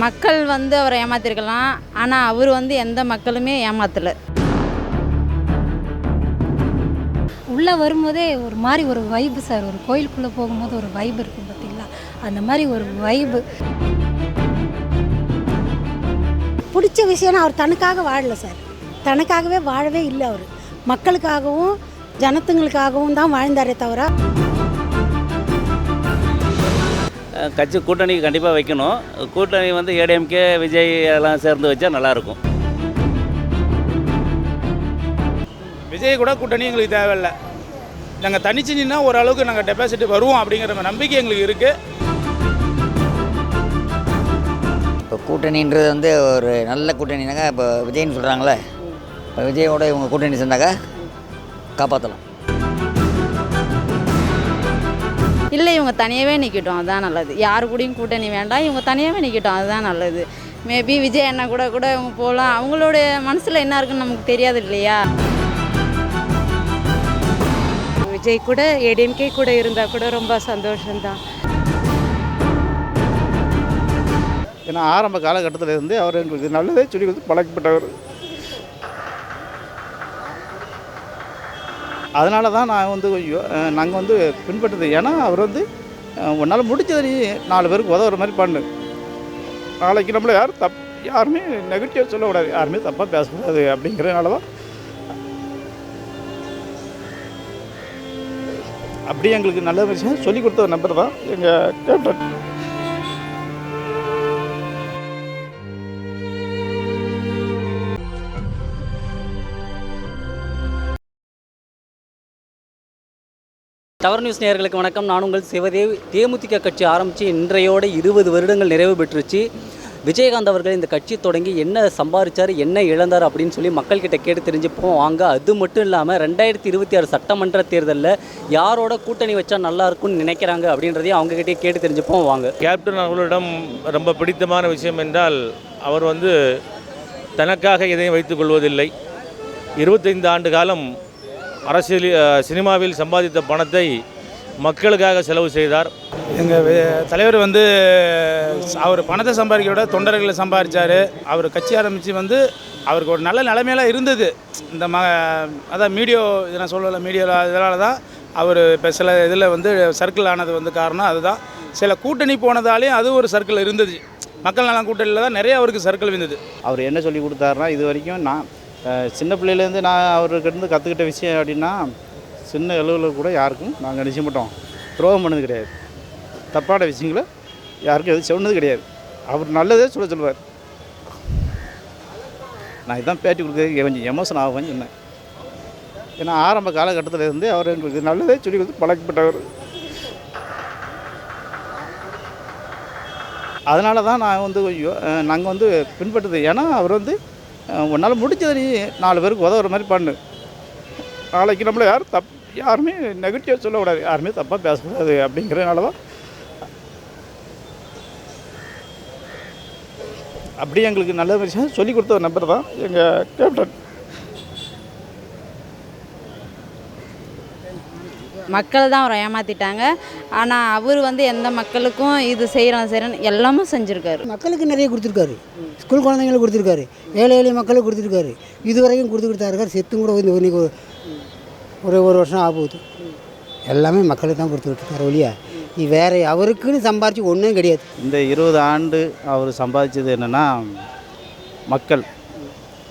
மக்கள் வந்து அவரை ஏமாத்திருக்கலாம் ஆனால் அவர் வந்து எந்த மக்களுமே ஏமாத்தலை. உள்ளே வரும்போதே ஒரு மாதிரி ஒரு வைப்பு சார் ஒரு கோயிலுக்குள்ளே போகும்போது ஒரு வைப் இருக்கும் பார்த்தீங்களா? அந்த மாதிரி ஒரு வைப்பு பிடிச்ச விஷயம்னா அவர் தனக்காக வாழல சார் தனக்காகவே வாழவே இல்லை அவர். மக்களுக்காகவும் ஜனத்துங்களுக்காகவும் தான் வாழ்ந்தாரே தவிர கட்சி கூட்டணி கண்டிப்பாக வைக்கணும். கூட்டணி வந்து ஏடிஎம்கே விஜய் எல்லாம் சேர்ந்து வச்சா நல்லாயிருக்கும். விஜய் கூட கூட்டணி எங்களுக்கு தேவையில்லை. நாங்கள் தனிச்சு நின்னா ஓரளவுக்கு நாங்கள் டெபாசிட் வருவோம் அப்படிங்கிற நம்பிக்கை எங்களுக்கு இருக்குது இப்போ கூட்டணின்றது வந்து ஒரு நல்ல கூட்டணினாக்கா இப்போ விஜய்னு சொல்கிறாங்களே இப்போ விஜயோட இவங்க கூட்டணி சேர்ந்தாக்கா காப்பாற்றலாம் இல்லை இவங்க தனியாகவே நிற்கட்டும் அதுதான் நல்லது. யாரு கூடயும் கூட்டணி வேண்டாம். இவங்க தனியாகவே நிற்கட்டும் அதுதான் நல்லது. மேபி விஜய் அண்ணா கூட கூட இவங்க போகலாம் அவங்களுடைய மனசில் என்ன இருக்குன்னு நமக்கு தெரியாது இல்லையா? விஜய் கூட ஏடிஎம்கே கூட இருந்தால் கூட ரொம்ப சந்தோஷம்தான். ஏன்னா ஆரம்ப காலகட்டத்தில் இருந்து அவர் எங்களுக்கு நல்லதே சொல்லி கொடுத்து பழக்கப்பட்டவர். அதனால தான் நான் வந்து நாங்கள் வந்து பின்பற்றுறது ஏன்னா அவர் வந்து உன்னால் முடிஞ்சதை நீ நாலு பேருக்கு உதவுற மாதிரி பண்ணு. நாளைக்கு நம்மளை யாரும் தப் யாருமே நெகட்டிவாக சொல்லக்கூடாது. யாருமே தப்பாக பேசக்கூடாது அப்படிங்கிறதுனால தான். அப்படியே எங்களுக்கு நல்ல விஷயம் சொல்லிக் கொடுத்த நம்பர் தான் எங்கள் கேப்டன். டவர் நியூஸ் நேயர்களுக்கு வணக்கம். நான் உங்கள் சிவதேவ். தேமுதிக கட்சி ஆரம்பித்து இன்றையோட இருபது வருடங்கள் நிறைவு பெற்றுச்சு. விஜயகாந்த் அவர்கள் இந்த கட்சி தொடங்கி என்ன சம்பாதிச்சார் என்ன இழந்தார் அப்படின்னு சொல்லி மக்கள்கிட்ட கேட்டு தெரிஞ்சுப்போம். வாங்க அது மட்டும் இல்லாமல் ரெண்டாயிரத்தி இருபத்தி ஆறு சட்டமன்ற தேர்தலில் யாரோட கூட்டணி வச்சா நல்லா இருக்கும்னு நினைக்கிறாங்க அப்படின்றதையும் அவங்ககிட்டே கேட்டு தெரிஞ்சுப்போம். வாங்க. கேப்டன் அவர்களிடம் ரொம்ப பிடித்தமான விஷயம் என்றால் அவர் வந்து தனக்காக எதையும் வைத்துக் கொள்வதில்லை. இருபத்தைந்து ஆண்டு காலம் அரசியல் சினிமாவில் சம்பாதித்த பணத்தை மக்களுக்காக செலவு செய்தார். எங்கள் தலைவர் வந்து அவர் பணத்தை சம்பாதிக்க விட தொண்டர்களை சம்பாதிச்சார். அவர் கட்சி ஆரம்பித்து வந்து அவருக்கு ஒரு நல்ல நிலைமையெல்லாம் இருந்தது. இந்த ம அதான் மீடியோ இதை நான் சொல்லலை மீடியாவில் இதனால தான் அவர் இப்போ சில இதில் வந்து சர்க்கிள் ஆனது வந்து காரணம் அதுதான். சில கூட்டணி போனதாலேயும் அது ஒரு சர்க்கிள் இருந்தது. மக்கள் நலன் கூட்டணியில் தான் நிறைய அவருக்கு சர்க்கிள் இருந்தது அவர் என்ன சொல்லி கொடுத்தாருன்னா இது வரைக்கும் நான் சின்ன பிள்ளையிலேருந்து நான் அவர்கிட்டருந்து கற்றுக்கிட்ட விஷயம் அப்படின்னா சின்ன அளவில் கூட யாருக்கும் நாங்கள் நிச்சய மாட்டோம். துரோகம் பண்ணது கிடையாது. தப்பான விஷயங்களை யாருக்கும் எதுவும் சொன்னது கிடையாது. அவர் நல்லதே சொல்ல சொல்லுவார். நான் இதான் பேட்டி கொடுக்குறது கொஞ்சம் எமோஷன் ஆகும் சொன்னேன். ஏன்னா ஆரம்ப காலகட்டத்தில் இருந்து அவர் எங்களுக்கு நல்லதே சொல்லி கொடுத்து பழக்கப்பட்டவர். அதனால தான் நான் வந்து நாங்கள் வந்து பின்பற்றுது. ஏன்னா அவர் வந்து உன்னால் முடிஞ்சதை நீ நாலு பேருக்கு உதவுற மாதிரி பண்ணு. நாளைக்கு நம்மளை யாரும் தப் யாருமே நெகட்டிவாக சொல்லக்கூடாது. யாருமே தப்பாக பேசக்கூடாது அப்படிங்கிறதுனால தான் அப்படியே எங்களுக்கு நல்ல விஷயம். சொல்லிக் கொடுத்த ஒரு நம்பர் தான். எங்கள் கேப்டன் மக்கள் தான் அவரை ஏமாற்றிட்டாங்க ஆனால் அவர் வந்து எந்த மக்களுக்கும் இது செய்கிறோம் செய்கிறோன்னு எல்லாமும் செஞ்சுருக்காரு. மக்களுக்கு நிறைய கொடுத்துருக்காரு. ஸ்கூல் குழந்தைங்களுக்கு கொடுத்துருக்காரு. ஏழை எளிய மக்களுக்கு கொடுத்துருக்காரு. இது வரைக்கும் கொடுத்துக்கிட்டு தான் இருக்காரு. செத்தும் கூட வந்து இன்னைக்கு ஒரு- ஒரு ஒரு வருஷம் ஆகுது எல்லாமே மக்களுக்கு தான் கொடுத்துக்கிட்டு இருக்காரு ஒழிய இது வேற அவருக்குன்னு சம்பாரிச்சு ஒன்றும் கிடையாது. இந்த இருபது ஆண்டு அவர் சம்பாதிச்சது என்னென்னா மக்கள்.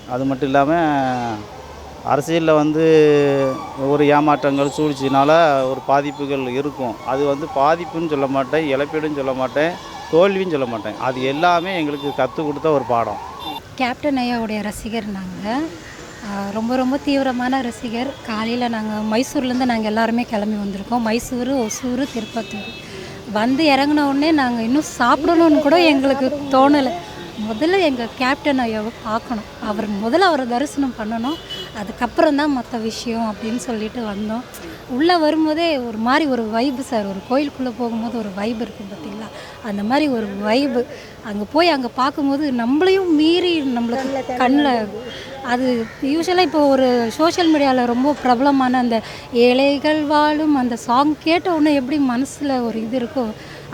அது மட்டும் இல்லாமல் அரசியலில் வந்து ஒரு ஏமாற்றங்கள் சூழ்ச்சினால ஒரு பாதிப்புகள் இருக்கும். அது வந்து பாதிப்புன்னு சொல்ல மாட்டேன் இழப்பீடுன்னு சொல்ல மாட்டேன் தோல்வின்னு சொல்ல மாட்டேன். அது எல்லாமே எங்களுக்கு கற்றுக் கொடுத்த ஒரு பாடம். கேப்டன் ஐயாவுடைய ரசிகர் நாங்கள் ரொம்ப ரொம்ப தீவிரமான ரசிகர். காலையில் நாங்கள் மைசூர்லேருந்து நாங்கள் எல்லாருமே கிளம்பி வந்திருக்கோம். மைசூர் ஒசூர் திருப்பத்தூர். வந்து இறங்கின உடனே நாங்கள் இன்னும் சாப்பிடணும்னு கூட எங்களுக்கு தோணலை. முதல்ல எங்கள் கேப்டன் ஐயாவை பார்க்கணும். அவர் முதல்ல அவரை தரிசனம் பண்ணணும். அதுக்கப்புறம் தான் மற்ற விஷயம் அப்படின்னு சொல்லிட்டு வந்தோம். உள்ளே வரும்போதே ஒரு மாதிரி ஒரு வைப்பு சார் ஒரு கோயிலுக்குள்ளே போகும்போது ஒரு வைப் இருக்கும் பார்த்தீங்களா? அந்த மாதிரி ஒரு வைப்பு அங்கே போய் அங்கே பார்க்கும்போது நம்மளையும் மீறி நம்மளுக்கு கண்ணில் அது யூஸ்வலாக இப்போ ஒரு சோஷியல் மீடியாவில் ரொம்ப பிரபலமான அந்த ஏழைகள் வாழும் அந்த சாங் கேட்ட உடனே எப்படி மனசில் ஒரு இது இருக்கோ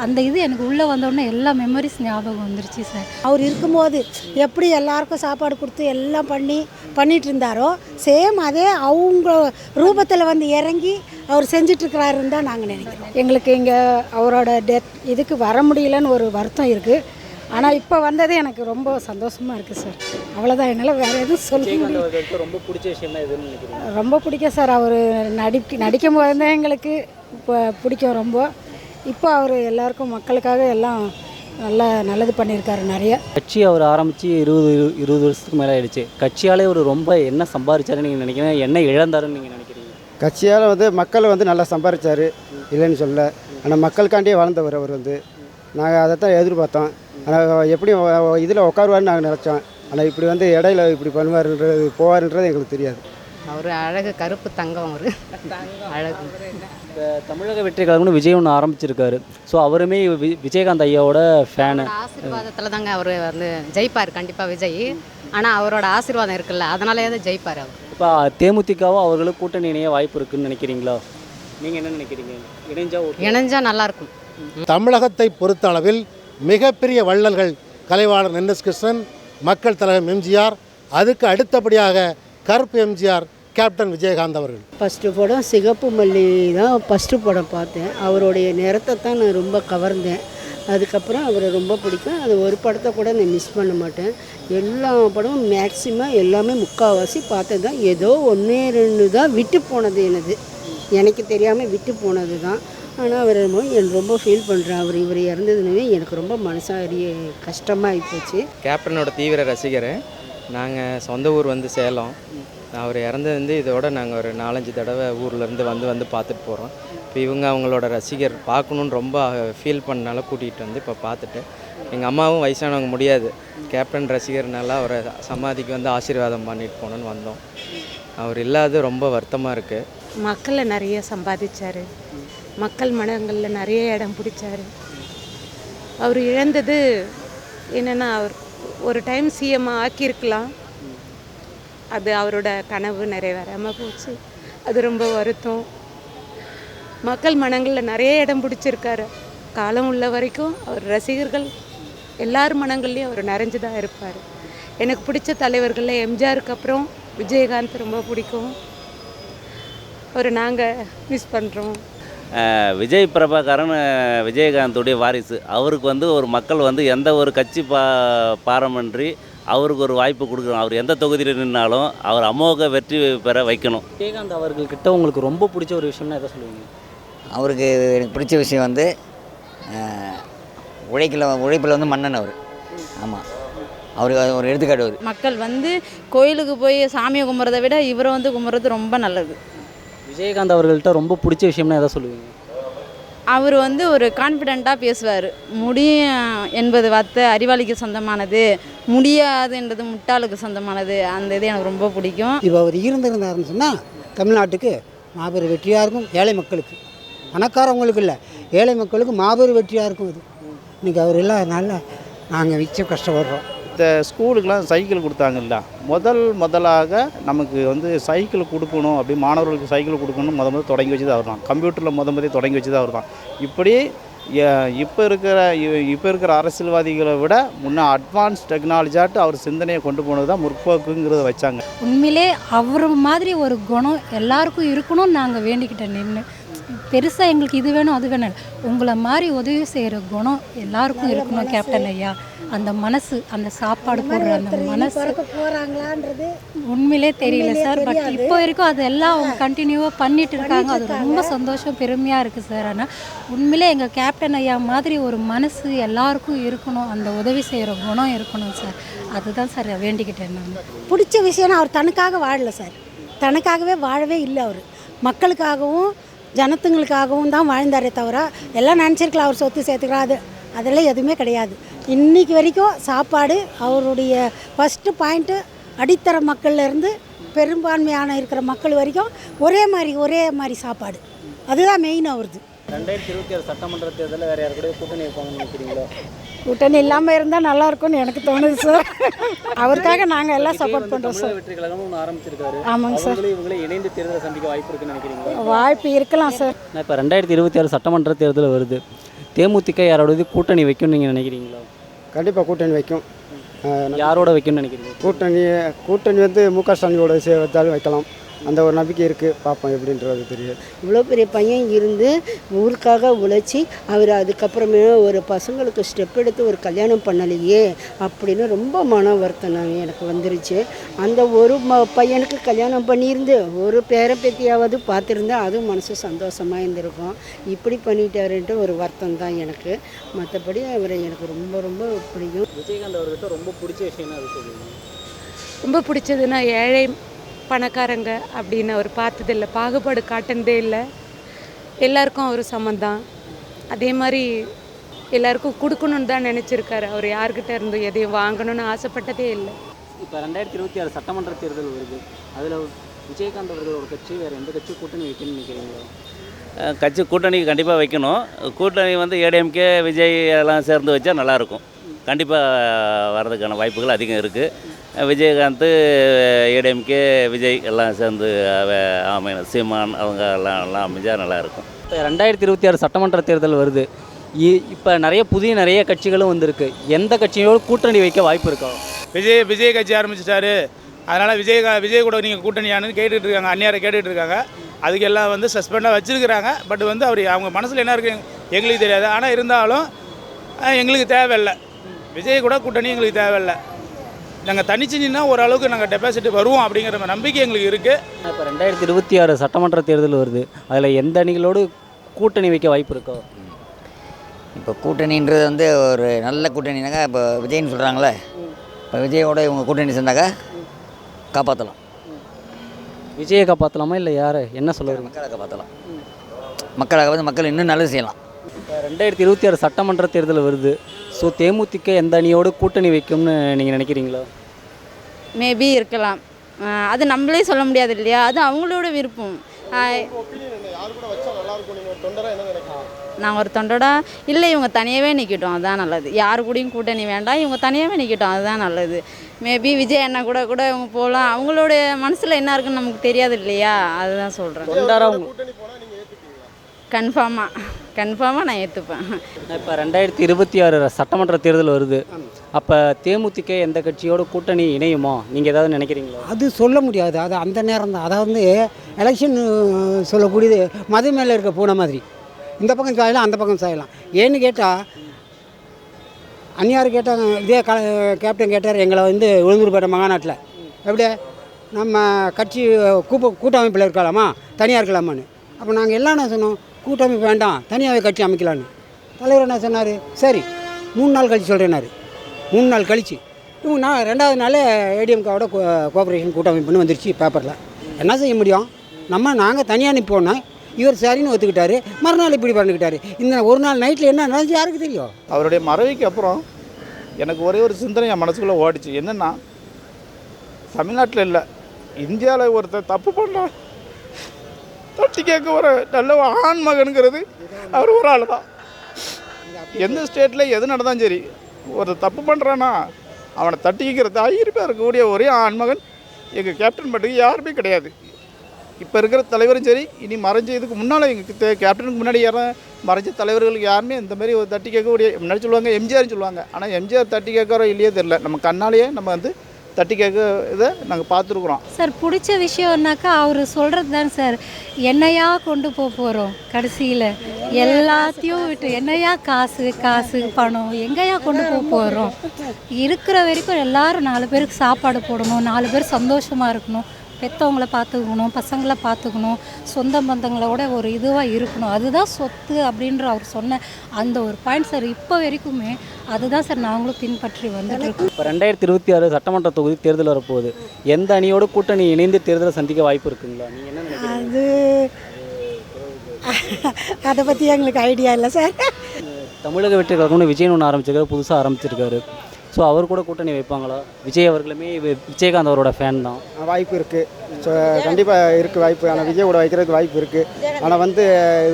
அந்த இது எனக்கு உள்ளே வந்தோடனே எல்லா மெமரிஸ் ஞாபகம் வந்துருச்சு சார் அவர் இருக்கும்போது எப்படி எல்லாருக்கும் சாப்பாடு கொடுத்து எல்லாம் பண்ணி பண்ணிட்டு இருந்தாரோ சேம் அதே அவங்க ரூபத்தில் வந்து இறங்கி அவர் செஞ்சிட்ருக்கிறாருன்னு தான் நாங்கள் நினைக்கிறோம். எங்களுக்கு இங்கே அவரோட டெத் இதுக்கு வர முடியலன்னு ஒரு வருத்தம் இருக்குது ஆனால் இப்போ வந்தது எனக்கு ரொம்ப சந்தோஷமாக இருக்குது சார் அவ்வளோதான் என்னால் வேறு எதுவும் சொல்ல ரொம்ப பிடிச்ச நினைக்கிறீங்க? ரொம்ப பிடிக்கும் சார் அவர் நடி நடிக்கும் போது தான் எங்களுக்கு இப்போ பிடிக்கும் ரொம்ப. இப்போ அவர் எல்லாருக்கும் மக்களுக்காக எல்லாம் நல்லா நல்லது பண்ணியிருக்காரு நிறைய. கட்சி அவர் ஆரம்பித்து இருபது இருபது வருஷத்துக்கு மேலே ஆயிடுச்சு. கட்சியாலே அவர் ரொம்ப என்ன சம்பாதிச்சாருன்னு நீங்கள் நினைக்கிறீங்க? என்ன இழந்தாருன்னு நீங்கள் நினைக்கிறீங்க? கட்சியால் வந்து மக்கள் வந்து நல்லா சம்பாதிச்சார் இல்லைன்னு சொல்ல ஆனால் மக்களுக்காண்டியே வாழ்ந்தவர் அவர் வந்து. நாங்கள் அதை தான் எதிர்பார்த்தோம். ஆனால் எப்படி இதில் உட்காருவார்னு நாங்கள் நினச்சோம். ஆனால் இப்படி வந்து இடையில இப்படி பண்ணுவாருன்றது போவாருன்றது எங்களுக்கு தெரியாது. அவர் அழகு கருப்பு தங்கம் அவர். அழகு. இந்த தமிழக வெற்றி கழகம்னு விஜய் ஒன்று ஆரம்பிச்சிருக்காரு. ஸோ அவருமே வி- விஜயகாந்த் ஐயாவோட ஃபேனு ஆசீர்வாதத்தில் தாங்க அவர் வந்து ஜெயிப்பார் கண்டிப்பாக விஜய். ஆனால் அவரோட ஆசீர்வாதம் இருக்குல்ல அதனாலே தான் ஜெயிப்பார் அவர். இப்போ தேமுதிகவும் அவர்களுக்கு கூட்டணி இணைய வாய்ப்பு இருக்குன்னு நினைக்கிறீங்களா? நீங்கள் என்ன நினைக்கிறீங்க? இணைஞ்சா ஓகே. இணைஞ்சா நல்லாயிருக்கும் தமிழகத்தை பொறுத்தளவில் மிகப்பெரிய வள்ளல்கள் கலைவாணர் என் எஸ் கிருஷ்ணன் மக்கள் தலைவர் எம்ஜிஆர் அதுக்கு அடுத்தபடியாக கருப்பு எம்ஜிஆர் கேப்டன் விஜயகாந்த் அவர்கள். ஃபஸ்ட்டு படம் சிகப்பு மல்லி தான் ஃபஸ்ட்டு படம் பார்த்தேன். அவருடைய நிறத்தை தான் நான் ரொம்ப கவர்ந்தேன். அதுக்கப்புறம் அவரை ரொம்ப பிடிக்கும். அது ஒரு படத்தை கூட நான் மிஸ் பண்ண மாட்டேன். எல்லா படமும் மேக்ஸிமம் எல்லாமே முக்கால்வாசி பார்த்தது தான். ஏதோ ஒன்றே ரெண்டு தான் விட்டு போனது எனது. எனக்கு தெரியாமல் விட்டு போனது தான். ஆனால் அவர் ரொம்ப எனக்கு ரொம்ப ஃபீல் பண்ணுறேன் அவர் இவர் இறந்ததுனவே எனக்கு ரொம்ப மனசாரிய கஷ்டமாக போச்சு. கேப்டனோட தீவிர ரசிகர் நாங்கள் சொந்த ஊர் வந்து சேலம். அவர் இறந்தது வந்து இதோட நாங்கள் ஒரு நாலஞ்சு தடவை ஊர்லேருந்து வந்து வந்து பார்த்துட்டு போகிறோம் இப்போ இவங்க அவங்களோட ரசிகர் பார்க்கணுன்னு ரொம்ப ஃபீல் பண்ணனால கூட்டிகிட்டு வந்து இப்போ பார்த்துட்டு எங்கள் அம்மாவும் வயசானவங்க முடியாது. கேப்டன் ரசிகர்னால அவரை சமாதிக்கு வந்து ஆசீர்வாதம் பண்ணிட்டு போகணுன்னு வந்தோம். அவர் இல்லாத ரொம்ப வருத்தமாக இருக்குது மக்களை நிறைய சம்பாதிச்சார். மக்கள் மனங்களில் நிறைய இடம் பிடிச்சாரு. அவர் இழந்தது என்னென்னா அவர் ஒரு டைம் சிஎம் ஆக்கியிருக்கலாம். அது அவரோட கனவு நிறைவேறாமல் போச்சு. அது ரொம்ப வருத்தம். மக்கள் மனங்களில் நிறைய இடம் பிடிச்சிருக்காரு. காலம் உள்ள வரைக்கும் அவர் ரசிகர்கள் எல்லார் மனங்கள்லேயும் அவர் நிறைஞ்சு தான் இருப்பார். எனக்கு பிடிச்ச தலைவர்களில் எம்ஜிஆருக்கு அப்புறம் விஜயகாந்த் ரொம்ப பிடிக்கும். அவர் நாங்கள் மிஸ் பண்ணுறோம் விஜய் பிரபாகரன் விஜயகாந்துடைய விஜயகாந்தோடைய வாரிசு. அவருக்கு வந்து ஒரு மக்கள் வந்து எந்த ஒரு கட்சி பா பாரமன்றி அவருக்கு ஒரு வாய்ப்பு கொடுக்கணும். அவர் எந்த தொகுதியில் நின்னாலும் அவர் அமோக வெற்றி பெற வைக்கணும். விஜயகாந்த் அவர்கள்கிட்ட உங்களுக்கு ரொம்ப பிடிச்ச ஒரு விஷயம்னா எதை சொல்லுவீங்க? அவருக்கு எனக்கு பிடிச்ச விஷயம் வந்து உழைக்கல உழைப்பில் வந்து மன்னன் அவர். ஆமாம் அவருக்கு ஒரு எடுத்துக்காட்டு அவர். மக்கள் வந்து கோயிலுக்கு போய் சாமியை கும்பிட்றத விட இவரை வந்து கும்பிட்றது ரொம்ப நல்லது. விஜயகாந்த் அவர்கள்ட்ட ரொம்ப பிடிச்ச விஷயம்னா எதை சொல்லுவீங்க? அவர் வந்து ஒரு கான்ஃபிடெண்ட்டாக பேசுவார். முடியும் என்பது வார்த்தை அறிவாளிக்கு சொந்தமானது முடியாது என்பது முட்டாளுக்கு சொந்தமானது அந்த இது எனக்கு ரொம்ப பிடிக்கும். இப்போ அவர் இருந்திருந்தாருன்னு சொன்னால் தமிழ்நாட்டுக்கு மாபெரும் வெற்றியாக இருக்கும் ஏழை மக்களுக்கு. பணக்காரவங்களுக்கு இல்லை ஏழை மக்களுக்கு மாபெரும் வெற்றியாக இருக்கும் அது இன்றைக்கி அவர் இல்லாதனால நாங்கள் மிச்சம் கஷ்டப்படுறோம். இந்த ஸ்கூலுக்கெலாம் சைக்கிள் கொடுத்தாங்கல்ல முதல் முதலாக நமக்கு வந்து சைக்கிள் கொடுக்கணும் அப்படி மாணவர்களுக்கு சைக்கிள் கொடுக்கணும் முத முதல் தொடங்கி வச்சது அவர் தான். கம்ப்யூட்டரில் முத முதல் தொடங்கி வச்சது அவர் தான். இப்படி இப்போ இருக்கிற இப்போ இருக்கிற அரசியல்வாதிகளை விட முன்னே அட்வான்ஸ் டெக்னாலஜியாட்டு அவர் சிந்தனையை கொண்டு போனது தான் முற்போக்குங்கிறத வச்சாங்க. உண்மையிலே அவர் மாதிரி ஒரு குணம் எல்லாருக்கும் இருக்கணும்னு நாங்கள் வேண்டிக்கிட்டேன் நின்று பெருசாக எங்களுக்கு இது வேணும் அது வேணும். உங்களை மாதிரி உதவி செய்கிற குணம் எல்லாருக்கும் இருக்கணும் கேப்டன் ஐயா. அந்த மனசு அந்த சாப்பாடு போடுற அந்த மனசு. போகிறாங்களான்றது உண்மையிலே தெரியல சார் பட் இப்போ வரைக்கும் அது எல்லாம் அவங்க கண்டினியூவாக பண்ணிட்டு இருக்காங்க. அது ரொம்ப சந்தோஷம் பெருமையாக இருக்குது சார். ஆனால் உண்மையிலே எங்கள் கேப்டன் ஐயா மாதிரி ஒரு மனசு எல்லாருக்கும் இருக்கணும் அந்த உதவி செய்கிற குணம் இருக்கணும் சார். அதுதான் சார் வேண்டிக்கிட்டேன் நான். பிடிச்ச விஷயம்னா அவர் தனக்காக வாழல சார். தனக்காகவே வாழவே இல்லை அவர். மக்களுக்காகவும் ஜனத்துங்களுக்காகவும் தான் வாழ்ந்தாரே தவிர எல்லாம் நினச்சிருக்கலாம் அவர் சொத்து சேர்த்துக்கலாம். அது அதெல்லாம் எதுவுமே கிடையாது. இன்னைக்கு வரைக்கும் சாப்பாடு அவருடைய ஃபஸ்ட்டு பாயிண்ட்டு அடித்தர மக்கள்லேருந்து பெரும்பான்மையான இருக்கிற மக்கள் வரைக்கும் ஒரே மாதிரி ஒரே மாதிரி சாப்பாடு. அதுதான் மெயின் அவருது. ரெண்டாயிரத்தி இருபத்தி ஆறு சட்டமன்ற தேர்தலில் வேறு யாரு கூட கூட்டணி வைப்பாங்கன்னு நினைக்கிறீங்களோ? கூட்டணி இல்லாமல் இருந்தால் நல்லா இருக்கும்னு எனக்கு தோணுது சார் அவருக்காக நாங்கள் எல்லாம் சப்போர்ட் பண்ணுறோம் சார் வெற்றி கழகம்னு ஒன்று ஆரம்பிச்சிருக்காரு. ஆமாங்க சார். இவங்களே இணைந்து தேர்தலை சந்திக்க வாய்ப்பு இருக்குன்னு நினைக்கிறீங்களா? வாய்ப்பு இருக்கலாம் சார் நான் இப்போ ரெண்டாயிரத்தி இருபத்தி ஆறு சட்டமன்ற தேர்தல் வருது. தேமுதிக யாரோடது கூட்டணி வைக்கும்னு நீங்கள் நினைக்கிறீங்களா? கண்டிப்பாக கூட்டணி வைக்கும். யாரோட வைக்கும்னு நினைக்கிறீங்க? கூட்டணி கூட்டணி வந்து மு க ஸ்டாலினோட வைக்கலாம். அந்த ஒரு நம்பிக்கை இருக்குது பார்ப்போம் எப்படின்றது தெரியும் இவ்வளோ பெரிய பையன் இருந்து ஊருக்காக உழைச்சி அவர் அதுக்கப்புறமே ஒரு பசங்களுக்கு ஸ்டெப் எடுத்து ஒரு கல்யாணம் பண்ணலையே அப்படின்னு ரொம்ப மன வருத்தம் எனக்கு வந்துருச்சு. அந்த ஒரு ம பையனுக்கு கல்யாணம் பண்ணியிருந்து ஒரு பேரப்பேத்தியாவது பார்த்துருந்தா அதுவும் மனசு சந்தோஷமாக இருந்திருக்கும். இப்படி பண்ணிட்டாருன்ட்டு ஒரு வருத்தம் தான் எனக்கு. மற்றபடி அவரை எனக்கு ரொம்ப ரொம்ப பிடிக்கும். விஜயகாந்த் அவர்கிட்ட ரொம்ப பிடிச்ச விஷயம் அது சொல்லுங்க ரொம்ப பிடிச்சதுன்னா ஏழை பணக்காரங்க அப்படின்னு அவர் பார்த்ததில்ல. பாகுபாடு காட்டுனதே இல்லை. எல்லாருக்கும் அவர் சமந்தான். அதே மாதிரி எல்லாருக்கும் கொடுக்கணும்னு தான் நினச்சிருக்காரு. அவர் யார்கிட்ட இருந்து எதையும் வாங்கணும்னு ஆசைப்பட்டதே இல்லை. இப்போ ரெண்டாயிரத்தி இருபத்தி ஆறு சட்டமன்ற தேர்தல் வருது. அதில் விஜயகாந்த் அவர்களோட கட்சி வேறு எந்த கட்சி கூட்டணி வைக்கணும்னு நினைக்கிறீங்களா? கட்சி கூட்டணி கண்டிப்பாக வைக்கணும். கூட்டணி வந்து ஏடிஎம்கே விஜய் எல்லாம் சேர்ந்து வச்சா நல்லாயிருக்கும் கண்டிப்பாக வர்றதுக்கான வாய்ப்புகள் அதிகம் இருக்குது விஜயகாந்த் ஏடிஎம்கே விஜய் எல்லாம் சேர்ந்து அவ- அமையணும் சீமான் அவங்க எல்லாம் எல்லாம் அமைஞ்சா நல்லாயிருக்கும் இப்போ ரெண்டாயிரத்தி இருபத்தி ஆறு சட்டமன்ற தேர்தல் வருது. இப்போ நிறைய புதிய நிறைய கட்சிகளும் வந்திருக்கு. எந்த கட்சியோட கூட்டணி வைக்க வாய்ப்பு இருக்கா? விஜய் விஜய் கட்சி ஆரம்பிச்சிட்டாரு. அதனால் விஜய் க- விஜய் கூட நீங்கள் கூட்டணியானு கேட்டுட்டு இருக்காங்க அந்நியாரை கேட்டுட்டு இருக்காங்க. அதுக்கெல்லாம் வந்து சஸ்பெண்டாக வச்சுருக்கிறாங்க. பட் வந்து அவர் அவங்க மனசில் என்ன இருக்கு? எங்களுக்கு தெரியாது. ஆனால் இருந்தாலும் எங்களுக்கு தேவையில்லை. விஜய் கூட கூட்டணி எங்களுக்கு தேவையில்லை. நாங்கள் தனிச்சு நின்னா ஓரளவுக்கு நாங்கள் டெபாசிட் வருவோம் அப்படிங்கிற நம்பிக்கை எங்களுக்கு இருக்குது இப்போ ரெண்டாயிரத்தி இருபத்தி ஆறு சட்டமன்ற தேர்தல் வருது. அதில் எந்த அணிகளோடு கூட்டணி வைக்க வாய்ப்பு இருக்கா? இப்போ கூட்டணின்றது வந்து ஒரு நல்ல கூட்டணினாக்கா இப்போ விஜய்னு சொல்கிறாங்களே இப்போ விஜயோட இவங்க கூட்டணி சேர்ந்தாக்கா காப்பாற்றலாம் விஜயை காப்பாற்றலாமா இல்லை யாரை? என்ன சொல்ல வரீங்க? மக்களை காப்பாற்றலாம் மக்களாக வந்து மக்கள் இன்னும் நல்லது செய்யலாம். இப்போ ரெண்டாயிரத்தி இருபத்தி ஆறு சட்டமன்ற தேர்தல் வருது. ஸோ தேமுதிக எந்த அணியோடு கூட்டணி வைக்கும்னு நீங்கள் நினைக்கிறீங்களா? மேபி இருக்கலாம். அது நம்மளே சொல்ல முடியாது இல்லையா? அது அவங்களோட விருப்பம். நாங்கள் ஒரு தொண்டடா இல்லை இவங்க தனியாகவே நிற்கட்டும் அதுதான் நல்லது. யாரு கூடயும் கூட்டணி வேண்டாம். இவங்க தனியாகவே நிற்கட்டும் அதுதான் நல்லது. மேபி விஜய் அண்ணா கூட கூட இவங்க போகலாம் அவங்களோட மனசில் என்ன இருக்குன்னு நமக்கு தெரியாது இல்லையா? அதுதான் சொல்கிறேன் கன்ஃபார்மாக கன்ஃபார்மாக நான் ஏற்றுப்பேன். இப்போ ரெண்டாயிரத்தி இருபத்தி ஆறு சட்டமன்ற தேர்தல் வருது. அப்போ தேமுதிக எந்த கட்சியோட கூட்டணி இணையுமா? நீங்கள் ஏதாவது நினைக்கிறீங்களா? அது சொல்ல முடியாது. அது அந்த நேரம் தான். அதாவது வந்து எலெக்ஷன் சொல்லக்கூடியது மது மேலே இருக்க பூனை மாதிரி. இந்த பக்கம் சாயலாம் அந்த பக்கம் சாயலாம். ஏன்னு கேட்டால் அந்நியார் கேட்டாங்க இதே க கேப்டன் கேட்டார் எங்களை வந்து உளுந்தூர்பேட்டை மகாநாட்டில். எப்படி நம்ம கட்சி கூப்ப கூட்டமைப்பில் இருக்கலாமா? தனியாக இருக்கலாமான்னு. அப்போ நாங்கள் எல்லாம் என்ன சொன்னோம்? கூட்டமைப்பு வேண்டாம் தனியாகவே கட்சி அமைக்கலான்னு. தலைவர் என்ன சொன்னார்? சரி மூணு நாள் கழிச்சு சொல்கிறேன்னாரு மூணு நாள் கழிச்சு. இவங்க நான் ரெண்டாவது நாளே ஏடிஎம்காவோட கோஆப்ரேஷன் கூட்டமைப்புன்னு வந்துருச்சு பேப்பரில். என்ன செய்ய முடியும்? நம்ம நாங்கள் தனியாக நிற்போன்னா இவர் சரின்னு ஒத்துக்கிட்டாரு மறுநாள் இப்படி பண்ணிக்கிட்டாரு. இந்த ஒரு நாள் நைட்டில் என்ன நடந்துச்சு யாருக்கு தெரியும்? அவருடைய மறைவுக்கு அப்புறம் எனக்கு ஒரே ஒரு சிந்தனை என் மனசுக்குள்ளே ஓடிச்சு. என்னென்னா தமிழ்நாட்டில் இல்லை இந்தியாவில் ஒருத்தர் தப்பு பண்ணால். தட்டி கேட்க ஒரு நல்ல ஆண் மகனுங்கிறது அவர் ஒரு ஆள் தான். எந்த ஸ்டேட்டில் எது நடந்தாலும் சரி ஒருத்தர் தப்பு பண்ணுறான்னா அவனை தட்டி கேட்குற தைரியமாக இருக்கக்கூடிய ஒரே ஆண்மகன் எங்கள் கேப்டன் பட்டுக்கு யாருமே கிடையாது. இப்போ இருக்கிற தலைவரும் சரி இனி மறைஞ்ச இதுக்கு முன்னால் எங்கள் கேப்டனுக்கு முன்னாடி யாரும் மறைஞ்ச தலைவர்களுக்கு யாருமே இந்த மாதிரி ஒரு தட்டி கேட்கக்கூடிய முன்னாடி சொல்லுவாங்க எம்ஜிஆர்னு சொல்லுவாங்க. ஆனால் எம்ஜிஆர் தட்டி கேட்குறோம் இல்லையே தெரில நம்ம கண்ணாலேயே நம்ம வந்து தட்டி கேட்க இதை நாங்கள் பார்த்துருக்குறோம். சார் பிடிச்ச விஷயம்னாக்கா அவர் சொல்கிறது தான் சார். என்னையா கொண்டு போக போகிறோம் கடைசியில்? எல்லாத்தையும் விட்டு என்னையா காசு காசு பணம் எங்கேயா கொண்டு போக போகிறோம் இருக்கிற வரைக்கும் எல்லாரும் நாலு பேருக்கு சாப்பாடு போடணும் நாலு பேர் சந்தோஷமாக இருக்கணும். பெற்றவங்கள பார்த்துக்கணும் பசங்களை பார்த்துக்கணும் சொந்த பந்தங்களோட ஒரு இதுவாக இருக்கணும். அதுதான் சொத்து அப்படின்ற அவர் சொன்ன அந்த ஒரு பாயிண்ட் சார் இப்போ வரைக்குமே அதுதான் சார் நாங்களும் பின்பற்றி வந்துட்டு இருக்கோம் இப்போ ரெண்டாயிரத்தி இருபத்தி ஆறு சட்டமன்ற தொகுதி தேர்தல் வரப்போகுது. எந்த அணியோட கூட்டணி இணைந்து தேர்தலை சந்திக்க வாய்ப்பு இருக்குங்களா? நீங்கள் என்ன நினைக்கிறீங்க? அது அதை பற்றி எங்களுக்கு ஐடியா இல்லை சார் தமிழக வெற்றி கழகம்னு விஜயன் ஒன்று ஆரம்பிச்சிருக்காரு புதுசாக ஆரம்பிச்சிருக்காரு. ஸோ அவர் கூட கூட்டணி வைப்பாங்களா? விஜய் அவர்களுமே வி- விஜயகாந்த் அவரோட ஃபேன் தான். வாய்ப்பு இருக்குது ஸோ கண்டிப்பாக இருக்குது வாய்ப்பு. ஆனால் விஜய் கூட வைக்கிறதுக்கு வாய்ப்பு இருக்குது ஆனால் வந்து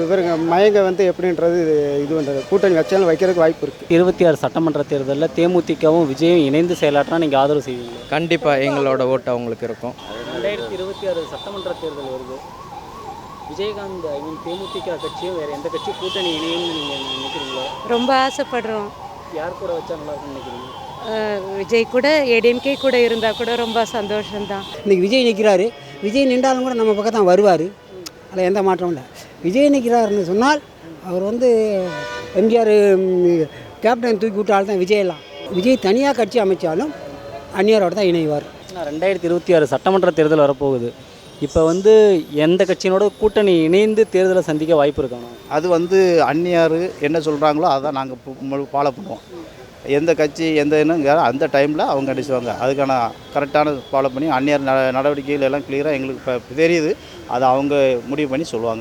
இவருங்க மயங்க வந்து எப்படின்றது இது இது பண்ணுறது கூட்டணி வச்சாலும் வைக்கிறதுக்கு வாய்ப்பு இருக்குது இருபத்தி ஆறு சட்டமன்ற தேர்தலில் தேமுதிகவும் விஜயும் இணைந்து செயலாற்றினா நீங்கள் ஆதரவு செய்வீங்க கண்டிப்பாக எங்களோட ஓட்டு அவங்களுக்கு இருக்கும். ரெண்டாயிரத்தி இருபத்தி ஆறு சட்டமன்ற தேர்தல் வருது. விஜயகாந்த் ஐ மீன் தேமுதிக கட்சியும் வேறு எந்த கட்சியும் கூட்டணி இணையும்னு நீங்கள் நினைக்கிறீங்களா? ரொம்ப ஆசைப்படுறோம். யார் கூட வச்சா நல்லா இருக்கும்னு நினைக்கிறீங்க? விஜய் கூட ஏடிஎம்கே கூட இருந்தால் கூட ரொம்ப சந்தோஷம்தான். இன்றைக்கி விஜய் நிற்கிறாரு விஜய் நின்றாலும் கூட நம்ம பக்கம் தான் வருவார். அதில் எந்த மாற்றமும் இல்லை. விஜய் நிற்கிறாருன்னு சொன்னால் அவர் வந்து எம்ஜிஆர் கேப்டன் தூக்கி விட்ட ஆள் தான் விஜயெல்லாம் விஜய் தனியாக கட்சி அமைச்சாலும் அந்நியாரோட தான் இணைவார். ரெண்டாயிரத்தி இருபத்தி ஆறு சட்டமன்ற தேர்தல் வரப்போகுது. இப்போ வந்து எந்த கட்சியினோட கூட்டணி இணைந்து தேர்தலை சந்திக்க வாய்ப்பு இருக்கானோ அது வந்து அந்நியார் என்ன சொல்கிறாங்களோ அதான் நாங்கள் ஃபாலோ பண்ணுவோம். எந்த கட்சி எந்த என்னங்கிற அந்த டைமில் அவங்க அடிச்சுவாங்க. அதுக்கான கரெக்டான ஃபாலோ பண்ணி அந்நியார் ந நடவடிக்கைகள் எல்லாம் கிளியராக எங்களுக்கு இப்போ தெரியுது. அதை அவங்க முடிவு பண்ணி சொல்லுவாங்க.